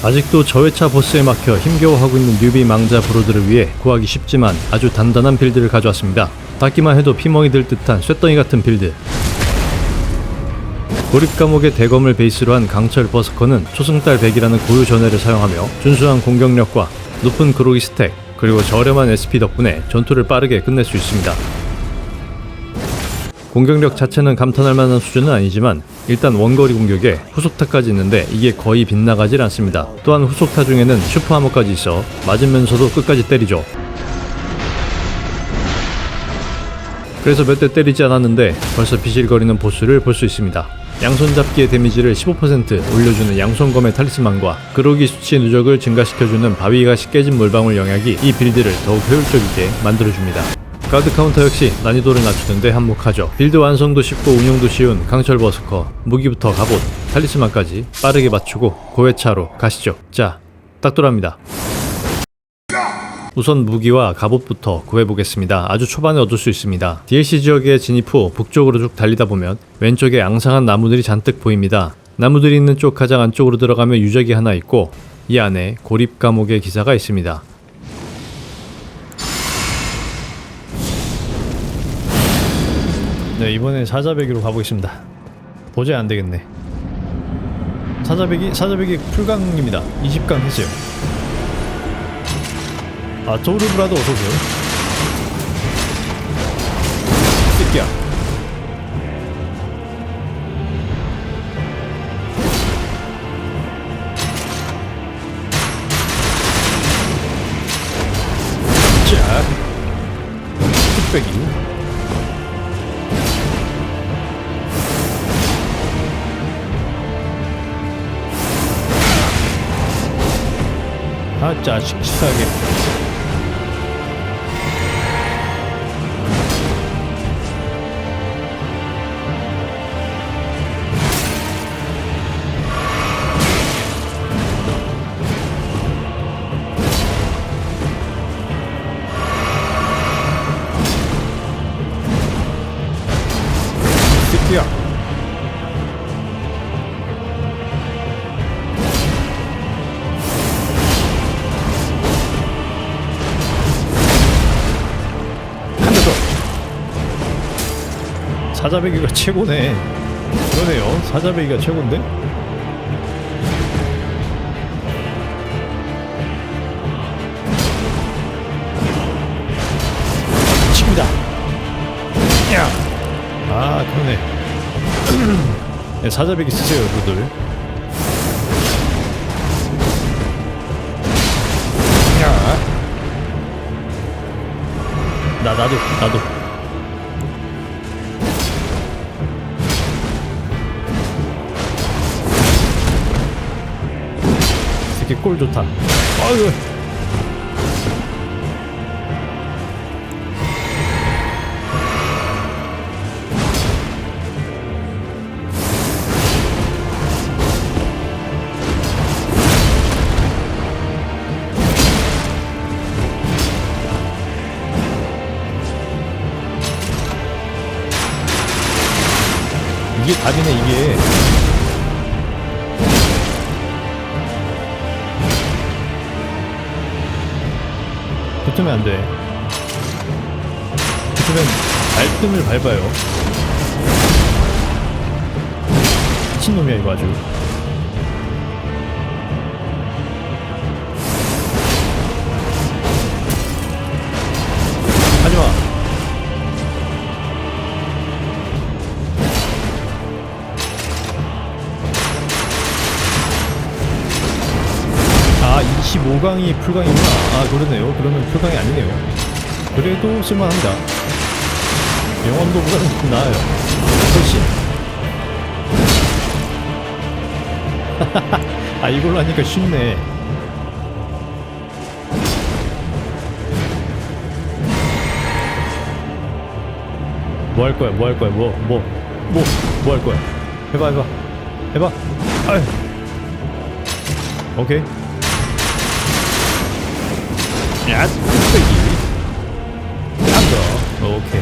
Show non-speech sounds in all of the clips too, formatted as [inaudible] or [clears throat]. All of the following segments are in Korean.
아직도 저회차 보스에 막혀 힘겨워하고 있는 뉴비 망자 브로드를 위해 구하기 쉽지만 아주 단단한 빌드를 가져왔습니다. 닿기만 해도 피멍이 들 듯한 쇳덩이 같은 빌드. 고립 감옥의 대검을 베이스로 한 강철 버스커는 초승달 100이라는 고유 전해를 사용하며 준수한 공격력과 높은 그로기 스택 그리고 저렴한 SP 덕분에 전투를 빠르게 끝낼 수 있습니다. 공격력 자체는 감탄할 만한 수준은 아니지만 일단 원거리 공격에 후속타까지 있는데 이게 거의 빗나가질 않습니다. 또한 후속타 중에는 슈퍼 하머까지 있어 맞으면서도 끝까지 때리죠. 그래서 몇 대 때리지 않았는데 벌써 비실거리는 보스를 볼 수 있습니다. 양손 잡기의 데미지를 15% 올려주는 양손검의 탈리스만과 그로기 수치 누적을 증가시켜주는 바위가시 깨진 물방울 영약이 이 빌드를 더욱 효율적이게 만들어줍니다. 가드 카운터 역시 난이도를 낮추는데 한몫하죠. 빌드 완성도 쉽고 운용도 쉬운 강철 버스커, 무기부터 갑옷, 탈리스만까지 빠르게 맞추고 고회차로 가시죠. 자, 딱돌합니다. 우선 무기와 갑옷부터 구해보겠습니다. 아주 초반에 얻을 수 있습니다. DLC 지역에 진입 후 북쪽으로 쭉 달리다 보면 왼쪽에 앙상한 나무들이 잔뜩 보입니다. 나무들이 있는 쪽 가장 안쪽으로 들어가면 유적이 하나 있고 이 안에 고립 감옥의 기사가 있습니다. 네 이번엔 사자배기로 가보겠습니다. 도저히 안 되겠네. 사자배기 사자배기 풀강입니다. 20강 했어요. 아 조르브라도 어서오세요 새끼야 자 뚝배기 아 짜식 치사하게 사자배기가 최고네. 그러네요. 사자배기가 최고인데? 칩니다. 야! 아 그러네 [clears throat] 네, 사자배기 쓰세요 여러분들 야. 나 나도 나도 꼴 좋다. 아유 안돼. 붙으면 발등을 밟아요. 미친놈이야 이거 아주. 하지마 아 25강이 풀강이구나 아 그러네요. 그러면 풀강이 아니네요. 그래도 쓸만합니다. 영원도보다는 나아요. 훨씬. [laughs] 아 이걸로 하니까 쉽네. 뭐 할 거야? 뭐 할 거야? 뭐 뭐 뭐 뭐 할 거야? 해봐 해봐. 해봐. 아유 오케이 야, 뚝배기. 한거 오케이.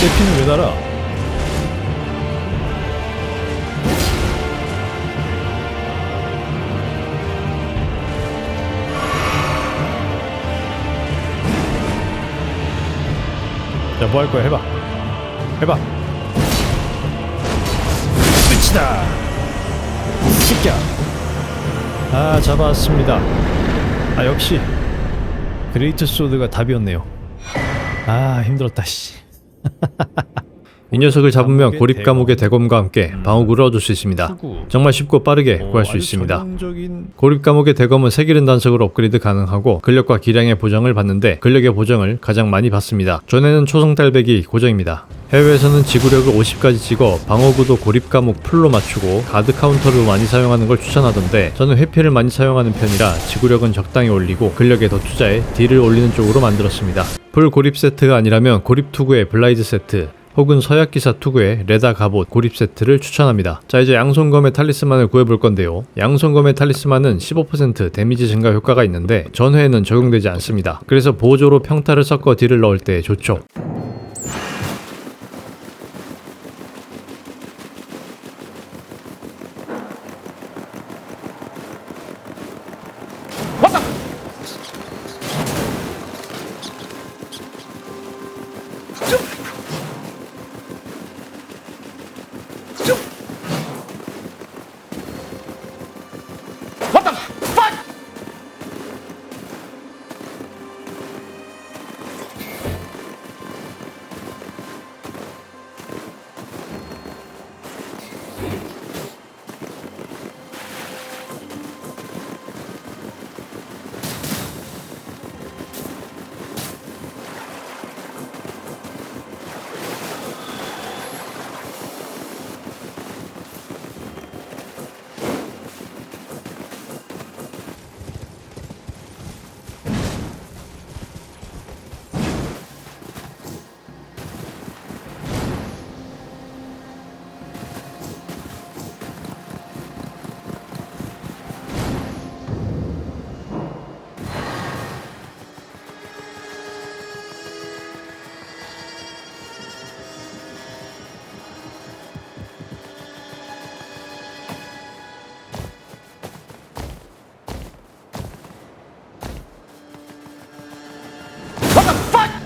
내 피는 왜 달아? 자, 뭐할 거야? 해봐. 해봐. 끝이다. 새끼야. 아, 잡았습니다. 아, 역시 그레이트 소드가 답이었네요. 아, 힘들었다 씨. [laughs] 이 녀석을 잡으면 고립 감옥의 대검과 함께 방어구를 얻을 수 있습니다. 정말 쉽고 빠르게 구할 수 있습니다. 고립 감옥의 대검은 세기른 단석으로 업그레이드 가능하고 근력과 기량의 보정을 받는데 근력의 보정을 가장 많이 받습니다. 전에는 초성 달백이 고정입니다. 해외에서는 지구력을 50까지 찍어 방어구도 고립 감옥 풀로 맞추고 가드 카운터를 많이 사용하는 걸 추천하던데 저는 회피를 많이 사용하는 편이라 지구력은 적당히 올리고 근력에 더 투자해 딜을 올리는 쪽으로 만들었습니다. 풀 고립 세트가 아니라면 고립 투구의 블라이드 세트 혹은 서약기사 투구의 레다 갑옷 고립 세트를 추천합니다. 자 이제 양손검의 탈리스만을 구해볼 건데요. 양손검의 탈리스만은 15% 데미지 증가 효과가 있는데 전회에는 적용되지 않습니다. 그래서 보조로 평타를 섞어 딜을 넣을 때 좋죠.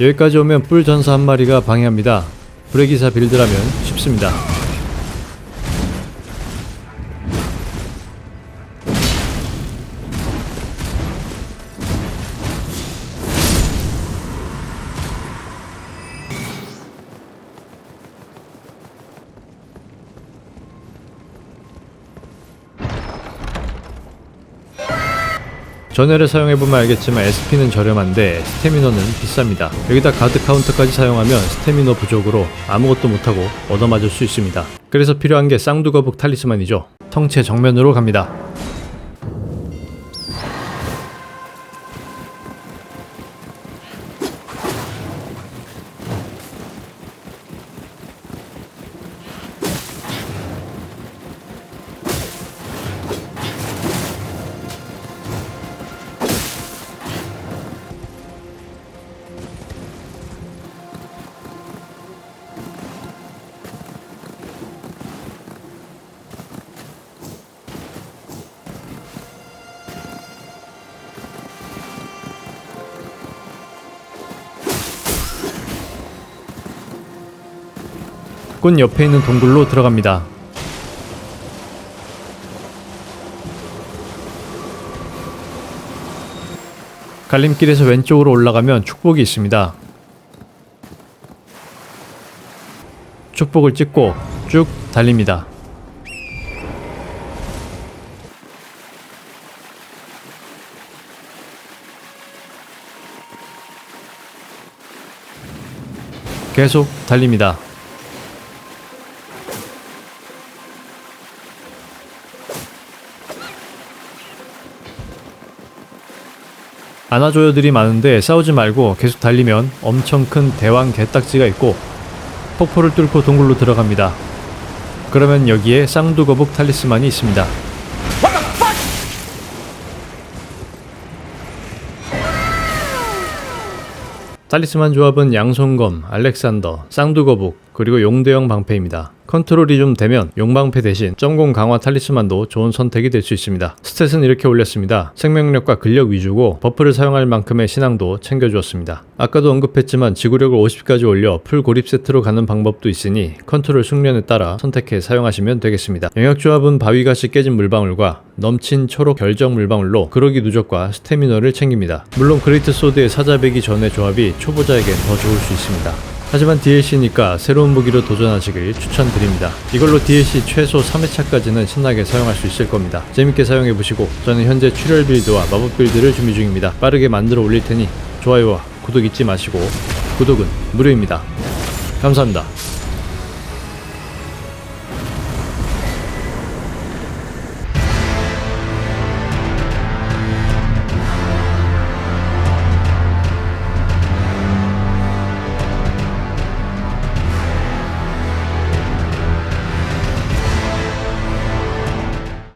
여기까지 오면 뿔 전사 한 마리가 방해합니다. 불의기사 빌드라면 쉽습니다. 전열을 사용해보면 알겠지만 SP는 저렴한데 스태미너는 비쌉니다. 여기다 가드 카운터까지 사용하면 스태미너 부족으로 아무것도 못하고 얻어맞을 수 있습니다. 그래서 필요한 게 쌍두거북 탈리스만이죠. 성체 정면으로 갑니다. 꽃 옆에 있는 동굴로 들어갑니다. 갈림길에서 왼쪽으로 올라가면 축복이 있습니다. 축복을 찍고 쭉 달립니다. 계속 달립니다. 안아줘요들이 많은데 싸우지 말고 계속 달리면 엄청 큰 대왕 개딱지가 있고 폭포를 뚫고 동굴로 들어갑니다. 그러면 여기에 쌍두거북 탈리스만이 있습니다. 탈리스만 조합은 양손검, 알렉산더, 쌍두거북, 그리고 용대형 방패입니다. 컨트롤이 좀 되면 용방패 대신 점공 강화 탈리스만도 좋은 선택이 될 수 있습니다. 스탯은 이렇게 올렸습니다. 생명력과 근력 위주고 버프를 사용할 만큼의 신앙도 챙겨주었습니다. 아까도 언급했지만 지구력을 50까지 올려 풀 고립 세트로 가는 방법도 있으니 컨트롤 숙련에 따라 선택해 사용하시면 되겠습니다. 영역 조합은 바위같이 깨진 물방울과 넘친 초록 결정 물방울로 그러기 누적과 스태미너를 챙깁니다. 물론 그레이트 소드의 사자배기 전의 조합이 초보자에겐 더 좋을 수 있습니다. 하지만 DLC니까 새로운 무기로 도전하시길 추천드립니다. 이걸로 DLC 최소 3회차까지는 신나게 사용할 수 있을 겁니다. 재밌게 사용해보시고 저는 현재 출혈 빌드와 마법 빌드를 준비 중입니다. 빠르게 만들어 올릴 테니 좋아요와 구독 잊지 마시고 구독은 무료입니다. 감사합니다.